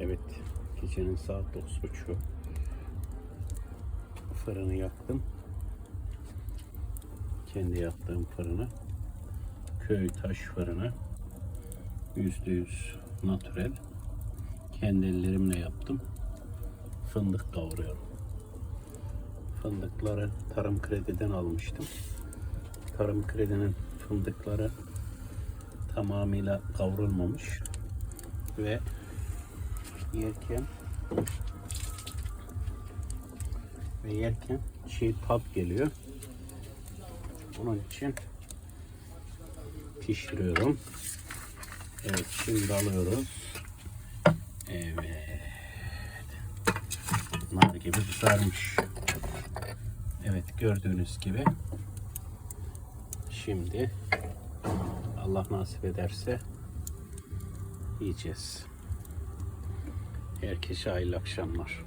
Evet, gecenin saat 9.30'u. Fırını yaktım. Kendi yaptığım fırını. Köy taş fırını. %100 natürel. Kendi ellerimle yaptım. Fındık kavuruyorum. Fındıkları Tarım Kredi'den almıştım. Tarım Kredi'nin fındıkları tamamıyla kavrulmamış ve yerken ve yerken çiğ tat geliyor. Onun için pişiriyorum. Evet şimdi alıyoruz. Evet. Nar gibi kızarmış. Evet gördüğünüz gibi. Şimdi Allah nasip ederse yiyeceğiz. Herkese hayırlı akşamlar.